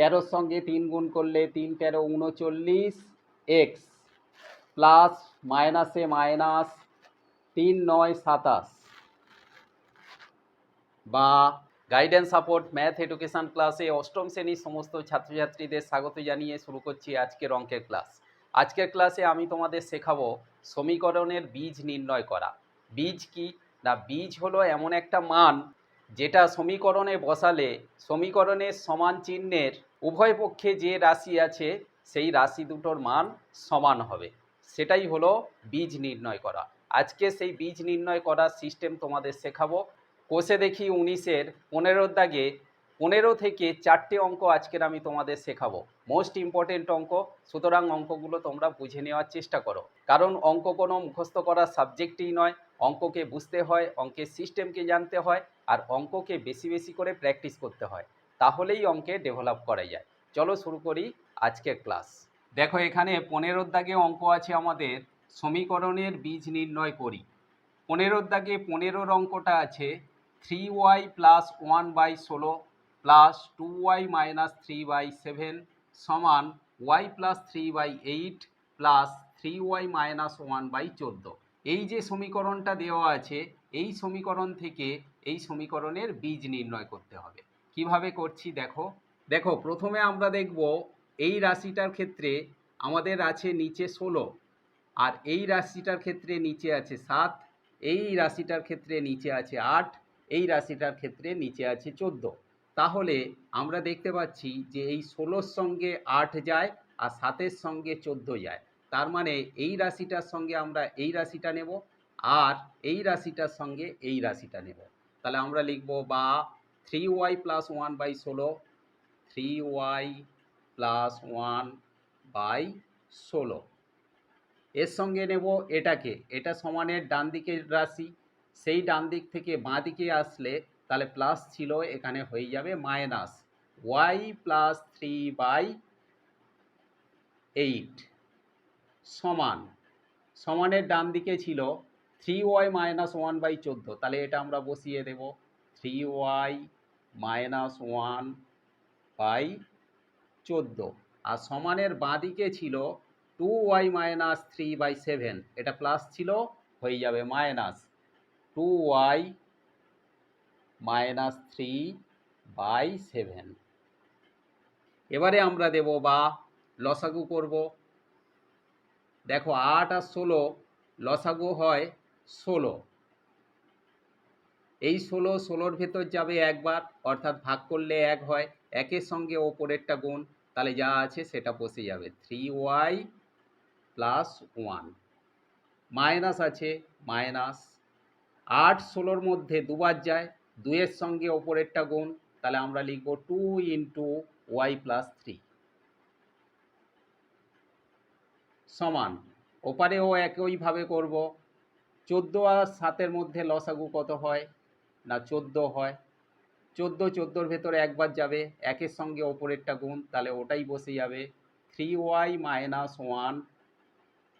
তেরোর সঙ্গে তিন গুণ করলে তিন, তেরো, উনচল্লিশ, এক্স, প্লাস, মাইনাসে মাইনাস তিন, নয়, সাতাশ। বা গাইডেন্স সাপোর্ট ম্যাথ এডুকেশন ক্লাসে অষ্টম শ্রেণির সমস্ত ছাত্রছাত্রীদের স্বাগত জানিয়ে শুরু করছি আজকের অঙ্কের ক্লাস আজকের ক্লাসে আমি তোমাদের শেখাবো সমীকরণের বীজ নির্ণয় করা। বীজ কি? না, বীজ হলো এমন একটা মান যেটা সমীকরণে বসালে সমীকরণের সমান চিহ্নের উভয় পক্ষে যে রাশি আছে, সেই রাশি দুটোর মান সমান হবে। সেটাই হলো বীজ নির্ণয় করা। আজকে সেই বীজ নির্ণয় করার সিস্টেম তোমাদের শেখাবো। কোষে দেখি উনিশের পনেরোর দাগে পনেরো থেকে চারটে অঙ্ক আজকের আমি তোমাদের শেখাবো। মোস্ট ইম্পর্টেন্ট অঙ্ক, সুতরাং অঙ্কগুলো তোমরা বুঝে নেওয়ার চেষ্টা করো। কারণ অঙ্ক কোনো মুখস্থ করার সাবজেক্টই নয়। অঙ্ককে বুঝতে হয়, অঙ্কের সিস্টেমকে জানতে হয়, আর অঙ্ককে বেশি বেশি করে প্র্যাকটিস করতে হয়। তাহলেই অঙ্কে ডেভেলপ করা যায়। চলো শুরু করি আজকের ক্লাস দেখো এখানে পনেরোর দাগে অঙ্ক আছে আমাদের, সমীকরণের বীজ নির্ণয় করি। পনেরোর দাগে পনেরোর অঙ্কটা আছে three Y plus one by ষোলো plus two Y minus three by seven সমান Y plus three by eight plus three Y minus one by চোদ্দ। এই যে সমীকরণটা দেওয়া আছে, এই সমীকরণ থেকে এই সমীকরণের বীজ নির্ণয় করতে হবে। কীভাবে করছি দেখো। দেখো, প্রথমে আমরা দেখব এই রাশিটার ক্ষেত্রে আমাদের আছে নিচে ষোলো, আর এই রাশিটার ক্ষেত্রে নিচে আছে সাত, এই রাশিটার ক্ষেত্রে নিচে আছে আট, এই রাশিটার ক্ষেত্রে নিচে আছে চোদ্দ। তাহলে আমরা দেখতে পাচ্ছি যে এই ষোলোর সঙ্গে আট যায়, আর সাতের সঙ্গে চোদ্দ যায়। তার মানে এই রাশিটার সঙ্গে আমরা এই রাশিটা নেব, আর এই রাশিটার সঙ্গে এই রাশিটা নেব। তাহলে আমরা লিখব বা three Y plus one by ষোলো three Y plus one by ষোলো এর সঙ্গে নেব এটাকে। এটা সমানের ডান দিকের রাশি। সেই ডান দিক থেকে বাঁ দিকে আসলে তাহলে প্লাস ছিল, এখানে হয়ে যাবে minus Y plus three by eight সমান। সমানের ডান দিকে ছিল three Y minus one by চোদ্দ। তাহলে এটা আমরা বসিয়ে দেব। Three Y minus one by চোদ্দ। আর সমানের বাঁ দিকে ছিল two Y minus three by seven. এটা প্লাস ছিল, হয়ে যাবে minus two Y minus three by seven. এবারে আমরা দেব বা লসাগু করব। দেখো আট আর ষোলো, লসাগু হয় ষোলো। এই ষোলো, ষোলোর ভেতর যাবে একবার, অর্থাৎ ভাগ করলে এক হয়, একের সঙ্গে ওপরেরটা গুণ, তাহলে যা আছে সেটা বসে যাবে। Three Y plus one minus আছে মাইনাস আট, ষোলোর মধ্যে দুবার যায়, দুইয়ের সঙ্গে ওপরেরটা গুণ, তাহলে আমরা লিখব two into Y plus three সমান, ওপারেও একইভাবে করব, চোদ্দ আর সাতের মধ্যে লসাগু কত হয়? না, চোদ্দ হয়। চোদ্দ, চোদ্দোর ভেতরে একবার যাবে, একের সঙ্গে ওপরেরটা গুণ, তাহলে ওটাই বসে যাবে। থ্রি ওয়াই মাইনাস ওয়ান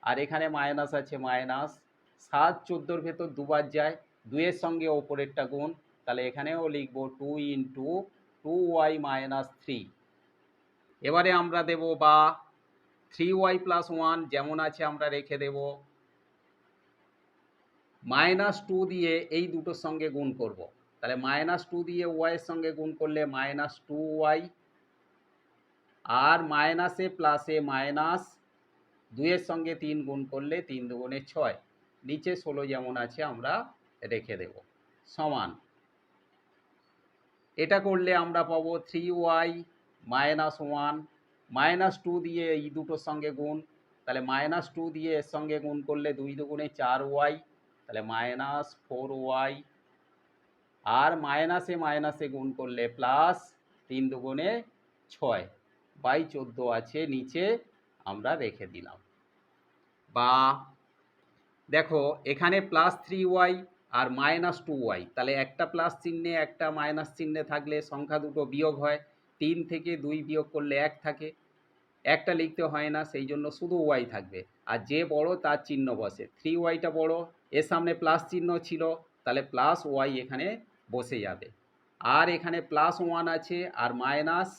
আর এখানে মাইনাস আছে মাইনাস সাত, চোদ্দোর ভেতর দুবার যায়, দুইয়ের সঙ্গে ওপরেরটা গুণ, তাহলে এখানেও লিখব two into two y minus three এবারে আমরা দেব বা থ্রি ওয়াই প্লাস ওয়ান যেমন আছে আমরা রেখে দেব। মাইনাস টু দিয়ে এই দুটোর সঙ্গে গুণ করব। তাহলে মাইনাস টু দিয়ে ওয়াইয়ের সঙ্গে গুণ করলে মাইনাস টু ওয়াই আর মাইনাসে প্লাসে মাইনাস দুইয়ের সঙ্গে তিন গুণ করলে তিন দুগুণে ছয়। নিচে ষোলো যেমন আছে, আমরা রেখে দেব। সমান। এটা করলে আমরা পাবো three y minus one minus two দিয়ে এই দুটোর সঙ্গে গুণ। তাহলে মাইনাস টু দিয়ে এর সঙ্গে গুণ করলে দুই দুগুণে চার ওয়াই তাহলে মাইনাস ফোর ওয়াই আর মাইনাসে মাইনাসে গুণ করলে প্লাস তিন দুগুণে ছয় বাই চোদ্দ আছে, নিচে আমরা রেখে দিলাম। বা দেখো এখানে প্লাস থ্রি ওয়াই আর মাইনাস টু ওয়াই তাহলে একটা প্লাস চিহ্নে একটা মাইনাস চিহ্নে থাকলে সংখ্যা দুটো বিয়োগ হয়, তিন থেকে দুই বিয়োগ করলে এক থাকে। একটা লিখতে হয় না, সেই জন্য শুধু ওয়াই থাকবে। আর যে বড় তার চিহ্ন বসে থ্রি ওয়াইটা বড় এর সামনে প্লাস চিহ্ন ছিল, তাহলে প্লাস ওয়াই এখানে বসে যাবে। আর এখানে প্লাস ওয়ান আছে আর মাইনাস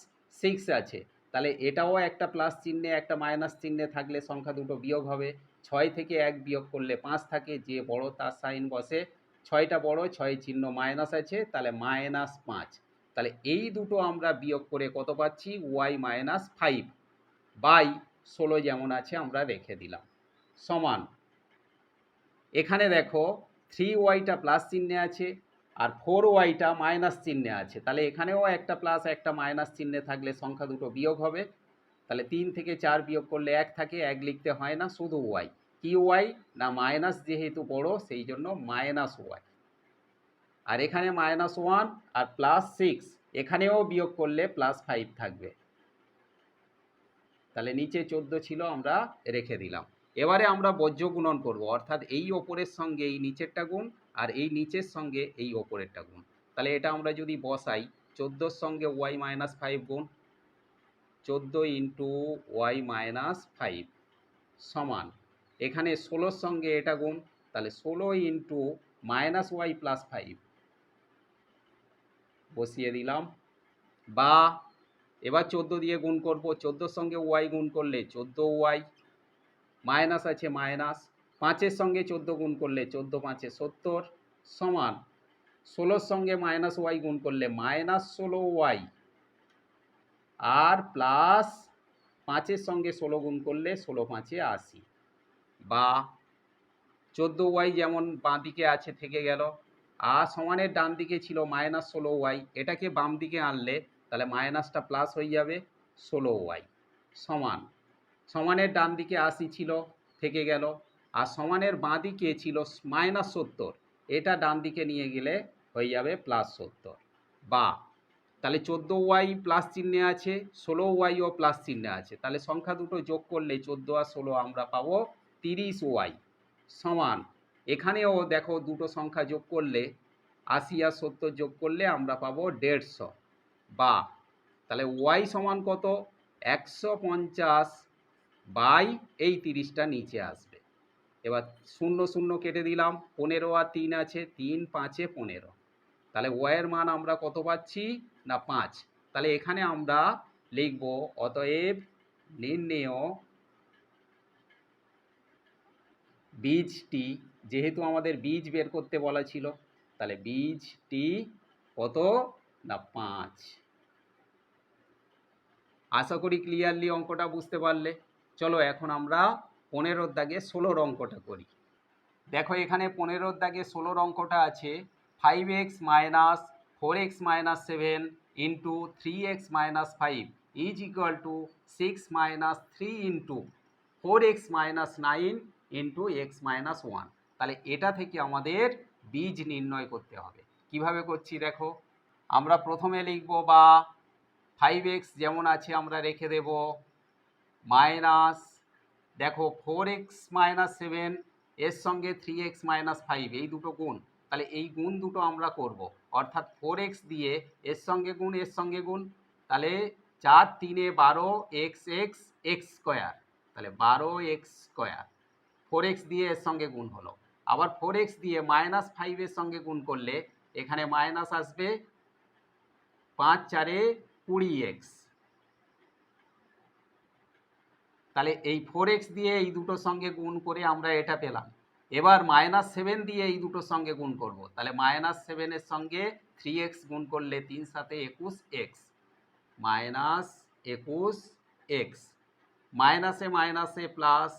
সিক্স আছে। তাহলে এটাও একটা প্লাস চিহ্নে, একটা মাইনাস চিহ্নে থাকলে সংখ্যা দুটো বিয়োগ হবে। ছয় থেকে এক বিয়োগ করলে পাঁচ থাকে, যে বড় তার সাইন বসে, ছয়টা বড়, ছয় চিহ্ন মাইনাস আছে, তাহলে মাইনাস পাঁচ। তাহলে এই দুটো আমরা বিয়োগ করে কত পাচ্ছি? ওয়াই মাইনাস ফাইভ বাই ষোলো যেমন আছে, আমরা রেখে দিলাম। সমান। এখানে দেখো থ্রি ওয়াইটা প্লাস চিহ্নে আছে আর ফোর ওয়াইটা মাইনাস চিহ্নে আছে। তাহলে এখানেও একটা প্লাস একটা মাইনাস চিহ্নে থাকলে সংখ্যা দুটো বিয়োগ হবে। তাহলে তিন থেকে চার বিয়োগ করলে এক থাকে, এক লিখতে হয় না, শুধু ওয়াই কি ওয়াই না মাইনাস যেহেতু বড়, সেই জন্য মাইনাস ওয়াই আর এখানে মাইনাস ওয়ান আর প্লাস সিক্স এখানেও বিয়োগ করলে প্লাস ফাইভ থাকবে। তাহলে নিচে চোদ্দ ছিল, আমরা রেখে দিলাম। এবারে আমরা বজ্র গুণন করব। অর্থাৎ এই ওপরের সঙ্গে এই নিচেরটা গুণ আর এই নিচের সঙ্গে এই ওপরেরটা গুণ। তাহলে এটা আমরা যদি বসাই, চোদ্দোর সঙ্গে ওয়াই মাইনাস ফাইভ গুণ, চোদ্দ ইন্টু ওয়াই মাইনাস ফাইভ সমান। এখানে ষোলোর সঙ্গে এটা গুণ, তাহলে ষোলো into minus y plus five বসিয়ে দিলাম। বা, এবার চোদ্দ দিয়ে গুণ করব। চোদ্দোর সঙ্গে ওয়াই গুণ করলে চোদ্দ ওয়াই মাইনাস আছে মাইনাস, পাঁচের সঙ্গে চোদ্দ গুণ করলে চোদ্দ, পাঁচে সত্তর, সমান। ষোলোর সঙ্গে মাইনাস ওয়াই গুণ করলে মাইনাস ষোলো ওয়াই। আর প্লাস পাঁচের সঙ্গে ষোলো গুণ করলে ষোলো, পাঁচে আশি। বা, চোদ্দ ওয়াই যেমন বাঁ দিকে আছে, থেকে গেল। আর সমানের ডান দিকে ছিল মাইনাস ষোলো ওয়াই, এটাকে বাম দিকে আনলে তাহলে মাইনাসটা প্লাস হয়ে যাবে ষোলো ওয়াই। সমান। সমানের ডান দিকে আশি ছিল, থেকে গেল। আর সমানের বাঁ দিকে ছিল মাইনাস সত্তর। এটা ডান দিকে নিয়ে গেলে হয়ে যাবে প্লাস সত্তর। বা, তাহলে চোদ্দ ওয়াই প্লাস চিহ্নে আছে, ষোলো ওয়াইও প্লাস চিহ্নে আছে। তাহলে সংখ্যা দুটো যোগ করলে চোদ্দ আর ষোলো আমরা পাবো তিরিশ ওয়াই সমান। এখানেও দেখো দুটো সংখ্যা যোগ করলে, আশি আর সত্তর যোগ করলে আমরা পাবো দেড়শো। বা, তাহলে ওয়াই সমান কত? একশো পঞ্চাশ বাই এই তিরিশটা নিচে আসবে। এবার শূন্য শূন্য কেটে দিলাম, পনেরো আর তিন আছে, তিন পাঁচে পনেরো। তাহলে ওয়ের মান আমরা কত পাচ্ছি? না, পাঁচ। তাহলে এখানে আমরা লিখব, অতএব নির্ণেয় বীজটি, যেহেতু আমাদের বীজ বের করতে বলা ছিল, তাহলে বীজটি কত? না, পাঁচ। আশা করি ক্লিয়ারলি অঙ্কটা বুঝতে পারলে। চলো এখন আমরা পনেরোর দাগে ষোলোর অঙ্কটা করি। দেখো এখানে পনেরোর দাগে ষোলোর অঙ্কটা আছে? Five x minus four x minus seven into three x minus five is equal to six minus three into four x minus nine into x minus one তাহলে এটা থেকে আমাদের বীজ নির্ণয় করতে হবে। কীভাবে করছি দেখো? আমরা প্রথমে লিখব বা ফাইভ এক্স যেমন আছে আমরা রেখে দেব। মাইনাস, দেখো ফোর এক্স মাইনাস সেভেন এর সঙ্গে থ্রি এক্স মাইনাস ফাইভ এই দুটো গুণ। তাহলে এই গুণ দুটো আমরা করব। অর্থাৎ ফোর এক্স দিয়ে এর সঙ্গে গুণ, এর সঙ্গে গুণ। তাহলে চার তিনে বারো এক্স এক্স এক্স স্কোয়ার তাহলে বারো এক্স স্কোয়ার ফোর এক্স দিয়ে এর সঙ্গে গুণ হলো। আবার ফোর এক্স দিয়ে মাইনাস ফাইভের সঙ্গে গুণ করলে এখানে মাইনাস আসবে পাঁচ চারে কুড়ি এক্স তাহলে এই ফোর এক্স দিয়ে এই দুটোর সঙ্গে গুণ করে আমরা এটা পেলাম। এবার মাইনাস সেভেন দিয়ে এই দুটোর সঙ্গে গুণ করব। তাহলে মাইনাস সেভেনের সঙ্গে থ্রি এক্স গুণ করলে তিন সাথে একুশ এক্স মাইনাস একুশ এক্স মাইনাসে মাইনাসে প্লাস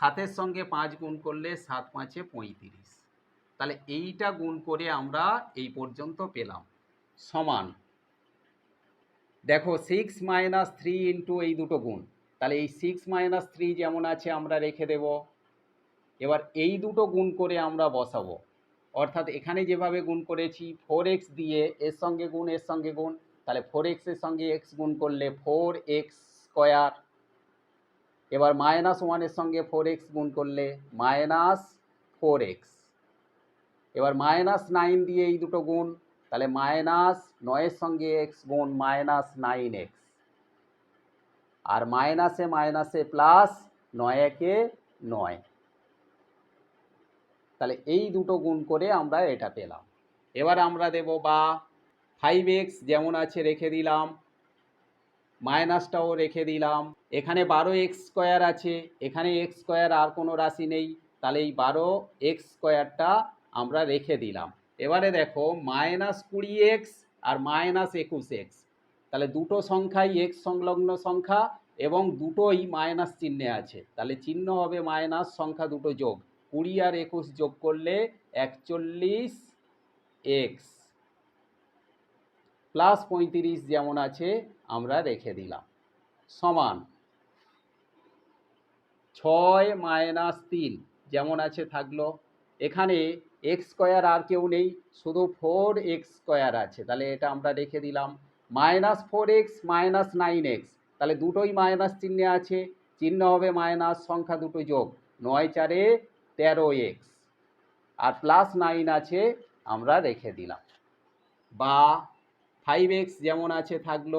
সাতের সঙ্গে পাঁচ গুণ করলে সাত পাঁচে পঁয়ত্রিশ। তাহলে এইটা গুণ করে আমরা এই পর্যন্ত পেলাম। সমান। দেখো সিক্স মাইনাস থ্রি ইন্টু এই দুটো গুণ। তাহলে এই সিক্স মাইনাস থ্রি যেমন আছে আমরা রেখে দেব। এবার এই দুটো গুণ করে আমরা বসাবো। অর্থাৎ এখানে যেভাবে গুণ করেছি ফোর এক্স দিয়ে এর সঙ্গে গুণ, এর সঙ্গে গুণ, তাহলে ফোর এক্সের সঙ্গে এক্স গুণ করলে ফোর এক্স স্কোয়ার এবার মাইনাস ওয়ানের সঙ্গে ফোর এক্স গুণ করলে মাইনাস ফোর এক্স এবার মাইনাস নাইন দিয়ে এই দুটো গুণ তাহলে মাইনাস নয়ের সঙ্গে এক্স গুণ মাইনাস নাইন এক্স আর মাইনাসে মাইনাসে প্লাস নয় একে নয়। তাহলে এই দুটো গুণ করে আমরা এটা পেলাম। এবার আমরা দেব বা ফাইভ এক্স যেমন আছে রেখে দিলাম, মাইনাসটাও রেখে দিলাম। এখানে বারো এক্স স্কোয়ার আছে, এখানে এক্স স্কোয়ার আর কোনো রাশি নেই। তাহলে এই বারো এক্স স্কোয়ারটা আমরা রেখে দিলাম। এবারে দেখো মাইনাস কুড়ি এক্স আর মাইনাস একুশ এক্স তাহলে দুটো সংখ্যাই এক্স সংলগ্ন সংখ্যা এবং দুটোই মাইনাস চিহ্নে আছে। তাহলে চিহ্ন হবে মাইনাস সংখ্যা দুটো যোগ। কুড়ি আর একুশ যোগ করলে একচল্লিশ এক্স প্লাস পঁয়ত্রিশ যেমন আছে, আমরা রেখে দিলাম। সমান ছয় মাইনাস তিন যেমন আছে থাকল। এখানে এক্স স্কোয়ার আর কেউ নেই, শুধু ফোর এক্স স্কোয়ার আছে। তাহলে এটা আমরা রেখে দিলাম। Minus four x minus nine x তাহলে দুটোই মাইনাস চিহ্নে আছে। চিহ্ন হবে মাইনাস সংখ্যা দুটো যোগ। নয় চারে তেরো এক্স আর প্লাস নাইন আছে, আমরা রেখে দিলাম। বা ফাইভ এক্স যেমন আছে থাকল।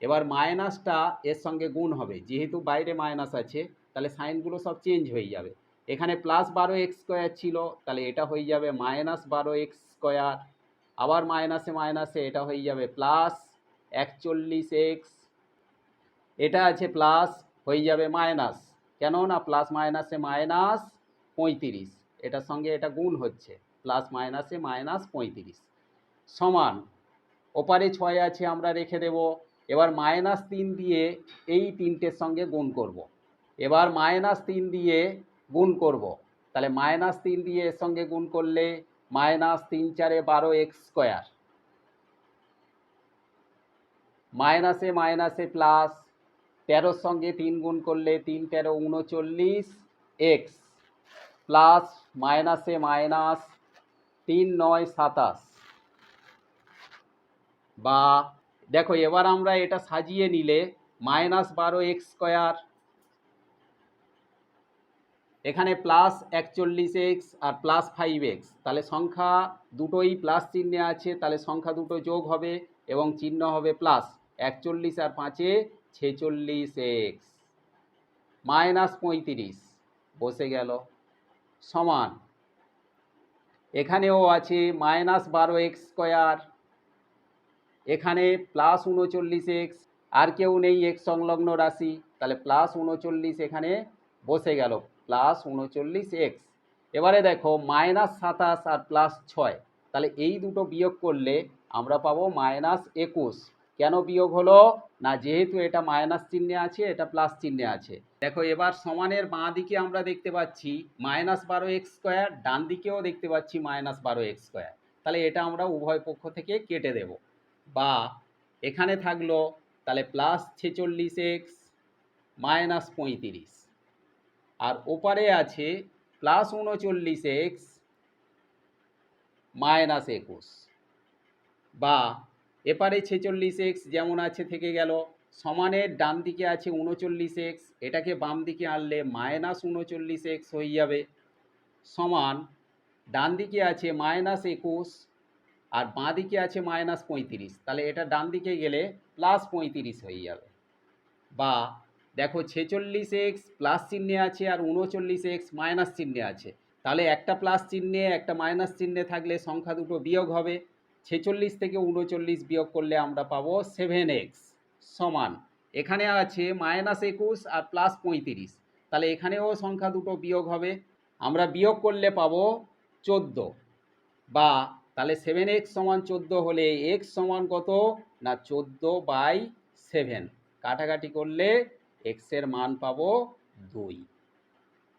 এবার মাইনাসটা এর সঙ্গে গুণ হবে। যেহেতু বাইরে মাইনাস আছে, তাহলে সাইনগুলো সব চেঞ্জ হয়ে যাবে। এখানে প্লাস বারো এক্স স্কোয়ার ছিল, তাহলে এটা হয়ে যাবে মাইনাস বারো এক্স স্কোয়ার আবার মাইনাসে মাইনাসে এটা হয়ে যাবে প্লাস একচল্লিশ এক্স এটা আছে প্লাস হয়ে যাবে মাইনাস কেন না প্লাস মাইনাসে মাইনাস পঁয়ত্রিশ, এটার সঙ্গে এটা গুণ হচ্ছে প্লাস মাইনাসে মাইনাস পঁয়ত্রিশ, সমান, ওপারে ছয় আছে আমরা রেখে দেব, এবার মাইনাস তিন দিয়ে এই তিনটের সঙ্গে গুণ করব। এবার মাইনাস তিন দিয়ে গুণ করব। তাহলে মাইনাস তিন দিয়ে এর সঙ্গে গুণ করলে মাইনাস তিন চারে বারো এক্স স্কোয়ার। মাইনাসে মাইনাসে প্লাস তেরোর সঙ্গে তিন গুণ করলে তিন তেরো উনচল্লিশ এক্স। প্লাস মাইনাসে মাইনাস তিন নয় সাতাশ। বা দেখো এবার আমরা এটা সাজিয়ে নিলে মাইনাস বারো এক্স স্কোয়ার এখানে প্লাস একচল্লিশ এক্স আর প্লাস ফাইভ এক্স তাহলে সংখ্যা দুটোই প্লাস চিহ্নে আছে, তাহলে সংখ্যা দুটো যোগ হবে এবং চিহ্ন হবে প্লাস একচল্লিশ আর পাঁচে ছেচল্লিশ এক্স মাইনাস পঁয়ত্রিশ, বসে গেল, সমান, এখানেও আছে মাইনাস বারো এক্স স্কোয়ার এখানে প্লাস উনচল্লিশ এক্স আর কেউ নেই এক্স সংলগ্ন রাশি, তাহলে প্লাস উনচল্লিশ এখানে বসে গেল প্লাস উনচল্লিশ এক্স এবারে দেখো মাইনাস সাতাশ আর প্লাস ছয়। তাহলে এই দুটো বিয়োগ করলে আমরা পাবো মাইনাস একুশ। কেন বিয়োগ হলো? না, যেহেতু এটা মাইনাস চিহ্নে আছে, এটা প্লাস চিহ্নে আছে। দেখো, এবার সমানের বাঁ দিকে আমরা দেখতে পাচ্ছি মাইনাস বারো এক্স স্কোয়ার ডান দিকেও দেখতে পাচ্ছি মাইনাস বারো এক্স স্কোয়ার তাহলে এটা আমরা উভয় পক্ষ থেকে কেটে দেব। বা এখানে থাকল, তাহলে প্লাস ছেচল্লিশ এক্স মাইনাস পঁয়ত্রিশ। আর ওপারে আছে প্লাস উনচল্লিশ এক্স মাইনাস একুশ। বা এপারে ছেচল্লিশ এক্স যেমন আছে থেকে গেল, সমানের ডান দিকে আছে উনচল্লিশ এক্স এটাকে বাম দিকে আনলে মাইনাস উনচল্লিশ এক্স হয়ে যাবে। সমান ডান দিকে আছে মাইনাস একুশ আর বাঁ দিকে আছে মাইনাস পঁয়ত্রিশ। তাহলে এটা ডান দিকে গেলে প্লাস পঁয়ত্রিশ হয়ে যাবে। বা দেখো ছেচল্লিশ এক্স প্লাস চিহ্নে আছে আর উনচল্লিশ এক্স মাইনাস চিহ্নে আছে। তাহলে একটা প্লাস চিহ্নে, একটা মাইনাস চিহ্নে থাকলে সংখ্যা দুটো বিয়োগ হবে। ছেচল্লিশ থেকে উনচল্লিশ বিয়োগ করলে আমরা পাবো সেভেন এক্স সমান। এখানে আছে মাইনাস একুশ আর প্লাস পঁয়ত্রিশ। তাহলে এখানেও সংখ্যা দুটো বিয়োগ হবে। আমরা বিয়োগ করলে পাবো চোদ্দ। বা তাহলে সেভেন এক্স সমান চোদ্দ হলে এক্স সমান কত? না, চোদ্দ বাই সেভেন কাটাকাটি করলে এক্সের মান পাবো দুই।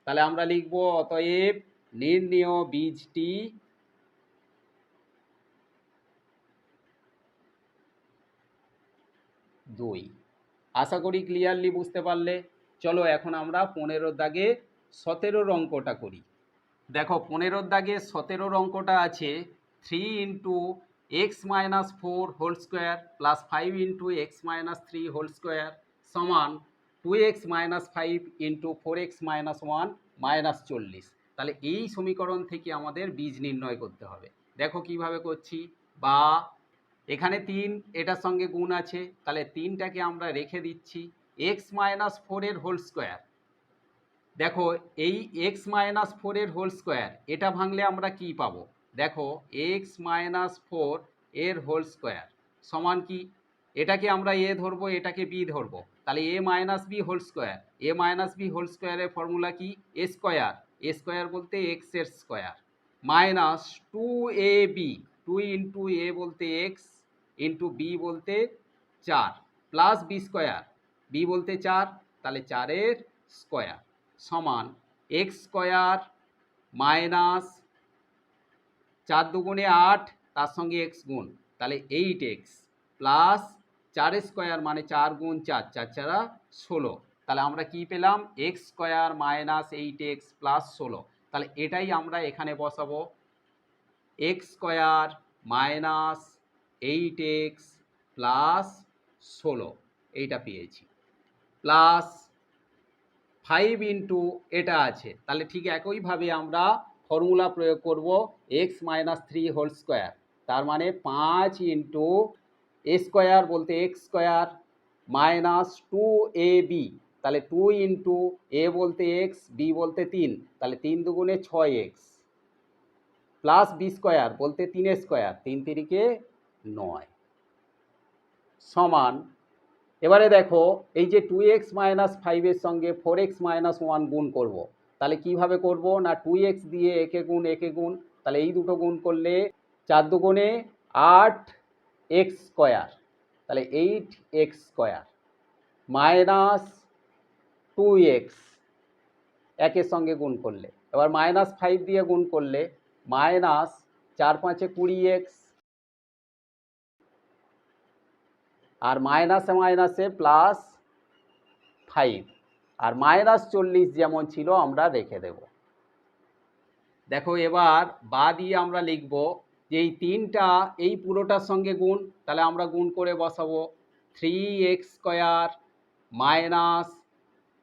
তাহলে আমরা লিখব, অতএব নির্ণেয় বীজটি দুই। আশা করি ক্লিয়ারলি বুঝতে পারলে। চলো এখন আমরা পনেরোর দাগে সতেরোর অঙ্কটা করি। দেখো পনেরোর দাগে সতেরোর অঙ্কটা আছে three into x minus four whole square plus five into x minus three whole square সমান two x minus five into four x minus one minus চল্লিশ। তাহলে এই সমীকরণ থেকে আমাদের বীজ নির্ণয় করতে হবে। দেখো কীভাবে করছি। বা এখানে তিন, এটার সঙ্গে গুণ আছে। তাহলে তিনটাকে আমরা রেখে দিচ্ছি এক্স মাইনাস ফোরের হোল স্কোয়ার দেখো এই এক্স মাইনাস ফোরের হোল স্কোয়ার এটা ভাঙলে আমরা কি পাবো? দেখো এক্স মাইনাস ফোর এর হোল স্কোয়ার সমান কি? এটাকে আমরা এ ধরবো, এটাকে বি ধরবো। তাহলে a minus b whole square a minus b whole স্কোয়ারের ফর্মুলা কি? এ স্কোয়ার এ স্কোয়ার বলতে এক্সের square minus two a b two into a বলতে এক্স ইন্টু বি বলতে চার. প্লাস বি স্কোয়ার বি বলতে চার, তাহলে চারের স্কোয়ার সমান এক্স স্কোয়ার মাইনাস চার দুগুণে আট, তার সঙ্গে এক্স গুণ। তাহলে এইট এক্স প্লাস চার স্কোয়ার মানে চার গুণ চার চার চারা ষোলো। তাহলে আমরা কি পেলাম? X square minus eight x plus ষোলো। তাহলে এটাই আমরা এখানে বসাবো। X square minus eight x plus ষোলো। এইটা পেয়েছি। প্লাস ফাইভ ইন্টু এটা আছে। তাহলে ঠিক একইভাবে আমরা ফর্মুলা প্রয়োগ করব। X minus three whole square. তার মানে পাঁচ ইন্টু এ স্কোয়ার বলতে x square minus two a b তাহলে টু ইন্টু এ বলতে এক্স বি বলতে তিন, তাহলে তিন দুগুণে ছয় এক্স প্লাস বি স্কোয়ার বলতে তিন স্কোয়ার তিন তিরিকে নয় সমান, এবারে দেখো, এই যে টু এক্স মাইনাস ফাইভের সঙ্গে ফোর এক্স মাইনাস ওয়ান গুণ করব। তাহলে কীভাবে করব না টু এক্স দিয়ে একে গুণ একে গুণ, তাহলে এই দুটো গুণ করলে চার দুগুণে আট এক্স স্কোয়ার তাহলে eight x square minus two x একের সঙ্গে গুণ করলে। এবার মাইনাস ফাইভ দিয়ে গুণ করলে মাইনাস চার পাঁচে কুড়ি এক্স আর মাইনাসে মাইনাসে প্লাস ফাইভ আর মাইনাস চল্লিশ যেমন ছিল আমরা রেখে দেব। দেখো এবার বা দিয়ে আমরা লিখব যে এই তিনটা, এই পুরোটার সঙ্গে গুণ, তাহলে আমরা গুণ করে বসাবো। থ্রি এক্স স্কোয়ার মাইনাস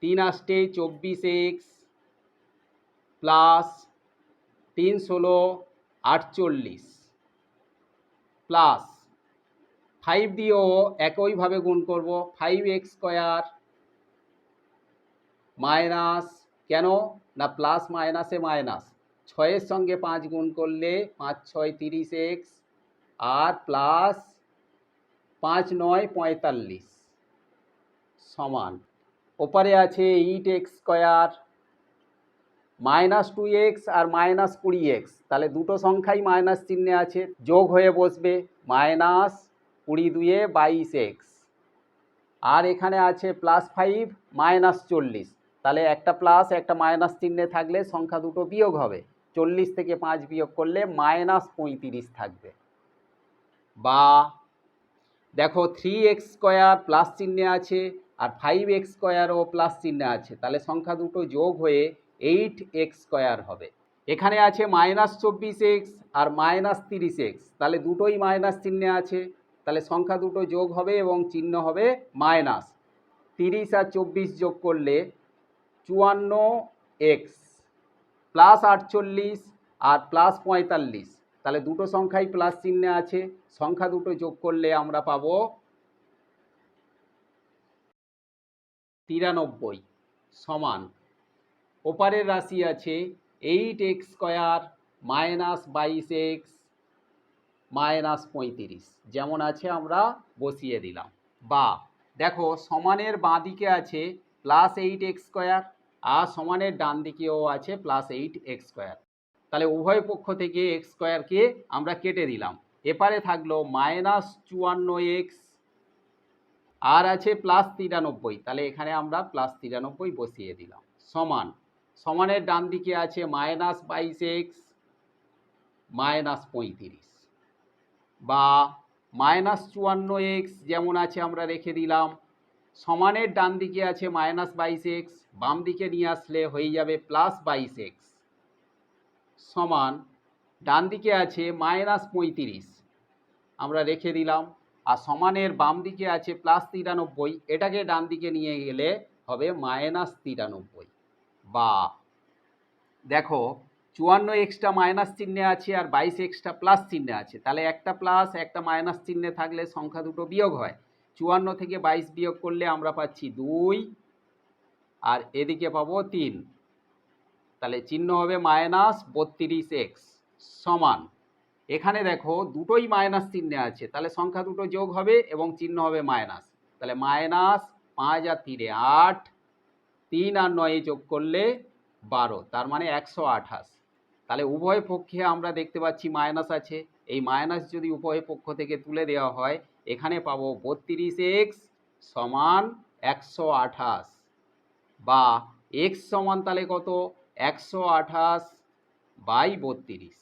তিন আষ্টে চব্বিশ এক্স প্লাস তিন ষোলো, আটচল্লিশ। প্লাস ফাইভ দিয়েও একইভাবে গুণ করব। ফাইভ এক্স স্কোয়ার মাইনাস কেন? না প্লাস মাইনাসে মাইনাস ছয়ের সঙ্গে পাঁচ গুণ করলে পাঁচ ছয় তিরিশ এক্স, আর প্লাস পাঁচ নয় পঁয়তাল্লিশ সমান। ওপারে আছে eight x square, minus two x আর মাইনাস কুড়ি এক্স। তাহলে দুটো সংখ্যাই মাইনাস চিহ্নে আছে, যোগ হয়ে বসবে মাইনাস কুড়ি দুয়ে বাইশ এক্স। আর এখানে আছে প্লাস ফাইভ, মাইনাস চল্লিশ। তাহলে একটা প্লাস, একটা মাইনাস চিহ্নে থাকলে সংখ্যা দুটো বিয়োগ হবে। চল্লিশ থেকে পাঁচ বিয়োগ করলে মাইনাস পঁয়ত্রিশ থাকবে। বা দেখো থ্রি এক্স স্কোয়ার প্লাস চিহ্নে আছে আর ফাইভ এক্স স্কোয়ারও প্লাস চিহ্নে আছে। তাহলে সংখ্যা দুটো যোগ হয়ে এইট এক্স স্কোয়ার হবে। এখানে আছে মাইনাস চব্বিশ এক্স আর মাইনাস তিরিশ এক্স তাহলে দুটোই মাইনাস চিহ্নে আছে। তাহলে সংখ্যা দুটো যোগ হবে এবং চিহ্ন হবে মাইনাস। তিরিশ আর চব্বিশ যোগ করলে চুয়ান্ন এক্স প্লাস আটচল্লিশ আর প্লাস পঁয়তাল্লিশ। তাহলে দুটো সংখ্যাই প্লাস চিহ্নে আছে। সংখ্যা দুটো যোগ করলে আমরা পাবো তিরানব্বই সমান। ওপারের রাশি আছে এইট এক্স স্কোয়ার মাইনাস বাইশ এক্স মাইনাস পঁয়ত্রিশ। যেমন আছে আমরা বসিয়ে দিলাম। বা দেখো সমানের বাঁ দিকে আছে প্লাস এইট এক্স স্কোয়ার আর সমানের ডান দিকেও আছে প্লাস এইট এক্স স্কোয়ার তাহলে উভয় পক্ষ থেকে এক্স স্কোয়ারকে আমরা কেটে দিলাম। এপারে থাকল মাইনাস চুয়ান্ন এক্স আর আছে প্লাস তিরানব্বই। তাহলে এখানে আমরা প্লাস তিরানব্বই বসিয়ে দিলাম। সমান। সমানের ডান দিকে আছে মাইনাস বাইশ এক্স মাইনাস পঁয়ত্রিশ। বা মাইনাস চুয়ান্ন এক্স যেমন আছে আমরা রেখে দিলাম। সমানের ডান দিকে আছে মাইনাস বাইশ এক্স বাম দিকে নিয়ে আসলে হয়ে যাবে প্লাস বাইশ এক্স সমান ডান দিকে আছে মাইনাস পঁয়ত্রিশ। আমরা রেখে দিলাম। আর সমানের বাম দিকে আছে প্লাস তিরানব্বই। এটাকে ডান দিকে নিয়ে গেলে হবে মাইনাস তিরানব্বই। বা দেখো, চুয়ান্ন এক্সটা মাইনাস চিহ্নে আছে আর বাইশ এক্সটা প্লাস চিহ্নে আছে। তাহলে একটা প্লাস একটা মাইনাস চিহ্নে থাকলে সংখ্যা দুটো বিয়োগ হয়। চুয়ান্ন থেকে বাইশ বিয়োগ করলে আমরা পাচ্ছি দুই, আর এদিকে পাবো তিন। তাহলে চিহ্ন হবে মাইনাস বত্রিশ এক্স সমান। এখানে দেখো দুটোই মাইনাস চিহ্নে আছে, তাহলে সংখ্যা দুটো যোগ হবে এবং চিহ্ন হবে মাইনাস। তাহলে মাইনাস পাঁচ আর তিনে আট, তিন আর নয়ে যোগ করলে বারো, তার মানে একশো আঠাশ। তাহলে উভয় পক্ষে আমরা দেখতে পাচ্ছি মাইনাস আছে। এই মাইনাস যদি উভয় পক্ষ থেকে তুলে দেওয়া হয় এখানে পাবো বত্রিশ এক্স সমান একশো আঠাশ। বা এক্স সমান তাহলে কত? একশো আঠাশ বাই বত্রিশ।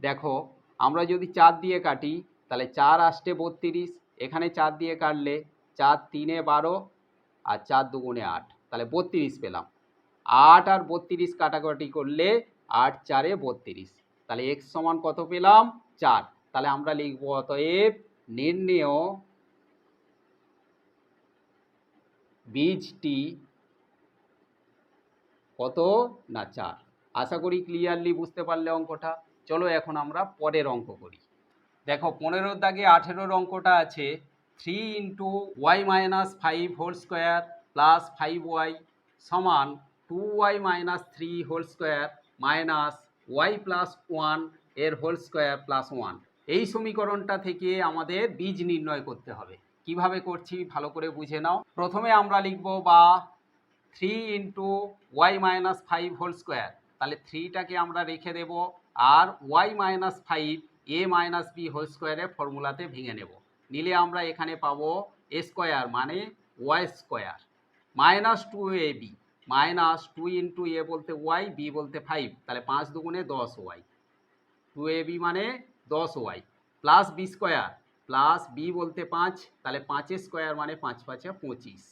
দেখো, আমরা যদি চার দিয়ে কাটি, তাহলে চার আসতে বত্রিশ। এখানে চার দিয়ে কাটলে চার তিনে বারো আর চার দুগুণে আট। তাহলে বত্রিশ পেলাম। আট আর বত্রিশ কাটাকাটি করলে আট চারে বত্রিশ। তাহলে এক্স সমান কত পেলাম? চার। তাহলে আমরা লিখব অতএব নির্ণেয় বীজটি কত না চার? আশা করি ক্লিয়ারলি বুঝতে পারলে অঙ্কটা। চলো এখন আমরা পরের অঙ্ক করি। দেখো পনেরোর দাগে আঠেরোর অঙ্কটা আছে। Three into y minus five whole square plus five y সমান two y minus three whole square minus y plus ওয়ানের হোল স্কোয়ার প্লাস ওয়ান এই সমীকরণটা থেকে আমাদের বীজ নির্ণয় করতে হবে। কীভাবে করছি ভালো করে বুঝে নাও। প্রথমে আমরা লিখব বা three into y minus five whole square. তাহলে থ্রিটাকে আমরা রেখে দেব আর y minus five a minus b whole স্কোয়ারের ফর্মুলাতে ভেঙে নেব। নিলে আমরা এখানে পাবো এ স্কোয়ার মানে y square minus two a b. Minus two into a বলতে ওয়াই, বি বলতে ফাইভ। তাহলে পাঁচ দুগুণে দশ ওয়াই। টু এ বি মানে দশ y plus b square plus b বলতে পাঁচ, তাহলে পাঁচের স্কোয়ার মানে পাঁচ পাঁচে পঁচিশ।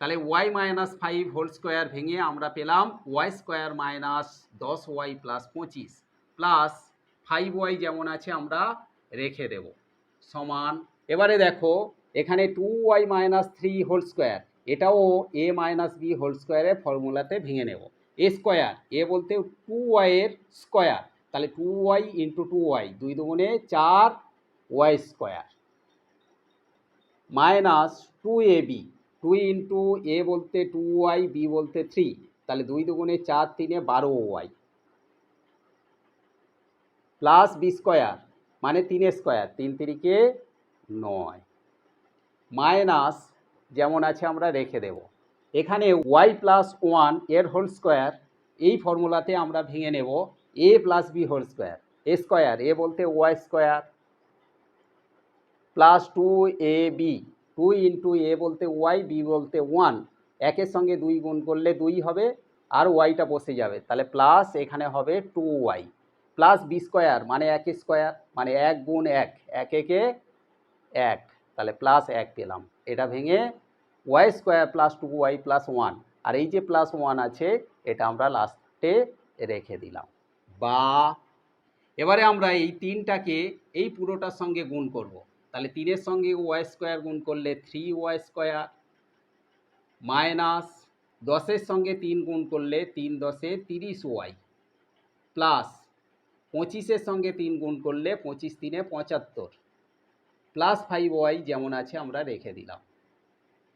তাহলে y minus five whole square ভেঙে আমরা পেলাম ওয়াই স্কোয়ার মাইনাস দশ ওয়াই প্লাস পঁচিশ প্লাস ফাইভ ওয়াই যেমন আছে আমরা রেখে দেব, সমান। এবারে দেখো, এখানে two y minus three whole square এটাও এ মাইনাস বি হোল স্কোয়ারের ফর্মুলাতে ভেঙে নেব। এ স্কোয়ার এ বলতে টু ওয়াইয়ের স্কোয়ার তাহলে two y into two y দুই দুগুণে চার y square minus two a b two into a বলতে টু ওয়াই বি বলতে থ্রি তাহলে দুই দুগুণে চার তিনে বারো ওয়াই প্লাস বি স্কোয়ার মানে তিনের স্কোয়ার তিন তিরিকে নয় মাইনাস যেমন আছে আমরা রেখে দেব, এখানে ওয়াই প্লাস ওয়ানের হোল স্কোয়ার এই ফর্মুলাতে আমরা ভেঙে নেব a plus b whole square a square a বলতে y square plus two a b two into a বলতে ওয়াই বি বলতে ওয়ান একের সঙ্গে দুই গুণ করলে দুই হবে, আর ওয়াইটা বসে যাবে। তাহলে প্লাস এখানে হবে two y plus b square মানে এক স্কোয়ার মানে এক গুণ এক। এক একে এক। তাহলে প্লাস এক পেলাম। এটা ভেঙে y square plus two y plus one আর এই যে প্লাস ওয়ান আছে, এটা আমরা লাস্টে রেখে দিলাম। বা, এবারে আমরা এই তিনটাকে এই পুরোটার সঙ্গে গুণ করব। তাহলে তিনের সঙ্গে ওয়াই স্কোয়ার গুণ করলে থ্রি ওয়াই স্কোয়ার মাইনাস দশের সঙ্গে তিন গুণ করলে তিন দশে তিরিশ ওয়াই প্লাস পঁচিশের সঙ্গে তিন গুণ করলে পঁচিশ তিনে পঁচাত্তর প্লাস ফাইভ ওয়াই যেমন আছে আমরা রেখে দিলাম।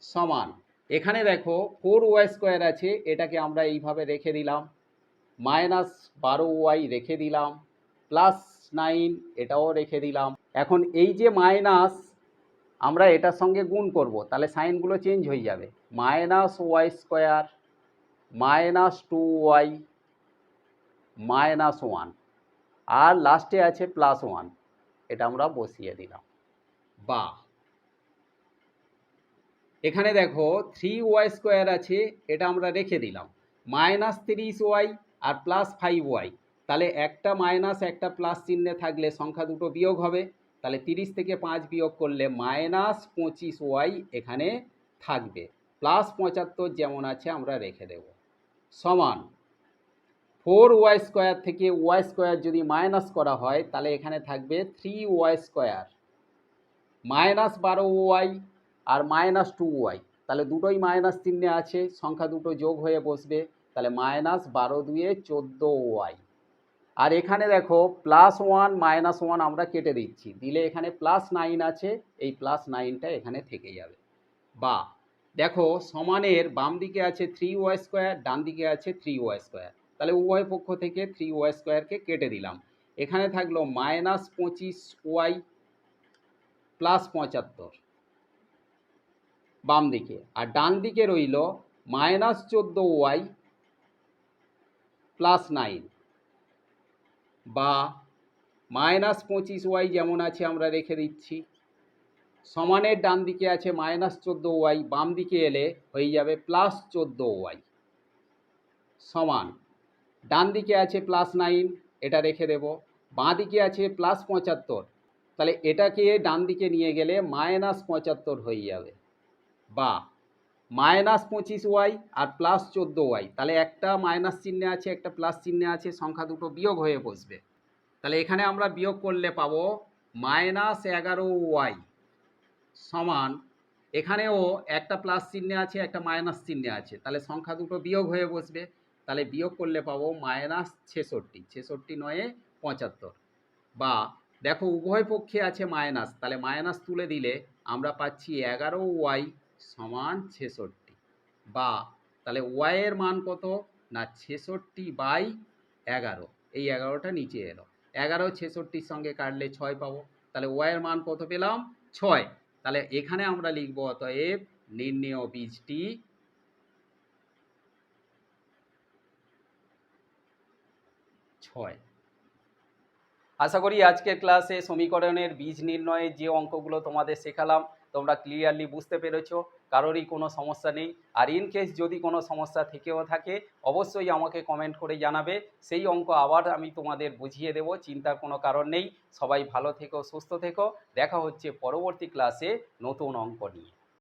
সমান। এখানে দেখো ফোর ওয়াই স্কোয়ার আছে, এটাকে আমরা এইভাবে রেখে দিলাম। মাইনাস বারো ওয়াই রেখে দিলাম, প্লাস নাইন এটাও রেখে দিলাম। এখন এই যে মাইনাস, আমরা এটার সঙ্গে গুণ করব, তাহলে সাইনগুলো চেঞ্জ হয়ে যাবে। Minus y square, minus two y, minus one, আর লাস্টে আছে প্লাস ওয়ান, এটা আমরা বসিয়ে দিলাম। বা এখানে দেখো, থ্রি ওয়াই স্কোয়ার আছে, এটা আমরা রেখে দিলাম। মাইনাস তিরিশ ওয়াই আর প্লাস ফাইভ ওয়াই তাহলে একটা মাইনাস একটা প্লাস চিহ্নে থাকলে সংখ্যা দুটো বিয়োগ হবে। তাহলে তিরিশ থেকে পাঁচ বিয়োগ করলে মাইনাস পঁচিশ ওয়াই এখানে থাকবে। প্লাস পঁচাত্তর যেমন আছে আমরা রেখে দেব। সমান ফোর ওয়াই স্কোয়ার থেকে ওয়াই স্কোয়ার যদি মাইনাস করা হয়, তাহলে এখানে থাকবে থ্রি ওয়াই স্কোয়ার মাইনাস বারো ওয়াই আর মাইনাস টু ওয়াই তাহলে দুটোই মাইনাস চিহ্নে আছে, সংখ্যা দুটো যোগ হয়ে বসবে। তাহলে মাইনাস বারো দুয়ে চোদ্দ ওয়াই আর এখানে দেখো প্লাস ওয়ান মাইনাস ওয়ান আমরা কেটে দিচ্ছি। দিলে এখানে প্লাস নাইন আছে, এই প্লাস নাইনটা এখানে থেকে যাবে। বা, দেখো, সমানের বাম দিকে আছে থ্রি ওয়াই স্কোয়ার ডান দিকে আছে থ্রি ওয়াই স্কোয়ার তাহলে উভয় পক্ষ থেকে থ্রি ওয়াই স্কোয়ারকে কেটে দিলাম। এখানে থাকল মাইনাস পঁচিশ ওয়াই প্লাস পঁচাত্তর। বাম দিকে। আর ডান দিকে রইল মাইনাস চোদ্দ ওয়াই প্লাস নাইন বা মাইনাস পঁচিশ ওয়াই যেমন আছে আমরা রেখে দিচ্ছি। সমানের ডান দিকে আছে মাইনাস চোদ্দ ওয়াই, বাম দিকে এলে হয়ে যাবে প্লাস চোদ্দ ওয়াই। সমান। ডান দিকে আছে প্লাস নাইন, এটা রেখে দেব। বাঁ দিকে আছে প্লাস পঁচাত্তর, তাহলে এটাকে ডান দিকে নিয়ে গেলে মাইনাস পঁচাত্তর হয়ে যাবে। বা মাইনাস পঁচিশ ওয়াই আর প্লাস চোদ্দ ওয়াই। তাহলে একটা মাইনাস চিহ্নে আছে, একটা প্লাস চিহ্নে আছে, সংখ্যা দুটো বিয়োগ হয়ে বসবে। তাহলে এখানে আমরা বিয়োগ করলে পাবো মাইনাস এগারো ওয়াই সমান, এখানেও একটা প্লাস চিহ্নে আছে, একটা মাইনাস চিহ্নে আছে। তাহলে সংখ্যা দুটো বিয়োগ হয়ে বসবে। তাহলে বিয়োগ করলে পাবো মাইনাস ছেষট্টি ছেষট্টি নয়ে পঁচাত্তর। বা দেখো উভয় পক্ষে আছে মাইনাস, তাহলে মাইনাস তুলে দিলে আমরা পাচ্ছি এগারো ওয়াই সমান ছেষট্টি। বা তাহলে ওয়াইয়ের মান কত? না, ছেষট্টি বাই এগারো। এই এগারোটা নিচে এলো। এগারো ছেষট্টির সঙ্গে কাটলে ছয় পাবো। তাহলে ওয়াইয়ের মান কত পেলাম? ছয়। তাহলে এখানে আমরা লিখব অতএব নির্ণেয় বীজটি ছয়। আশা করি আজকের ক্লাসে সমীকরণের বীজ নির্ণয়ের যে অঙ্কগুলো তোমাদের শেখালাম তোমরা ক্লিয়ারলি বুঝতে পেরেছ, কারোরই কোনো সমস্যা নেই। আর ইন কেস যদি কোনো সমস্যা থেকেও থাকে, অবশ্যই আমাকে কমেন্ট করে জানাবে। সেই অঙ্ক আবার আমি তোমাদের বুঝিয়ে দেব, চিন্তার কোনো কারণ নেই। সবাই ভালো থেকো, সুস্থ থেকো। দেখা হচ্ছে পরবর্তী ক্লাসে নতুন অঙ্ক নিয়ে।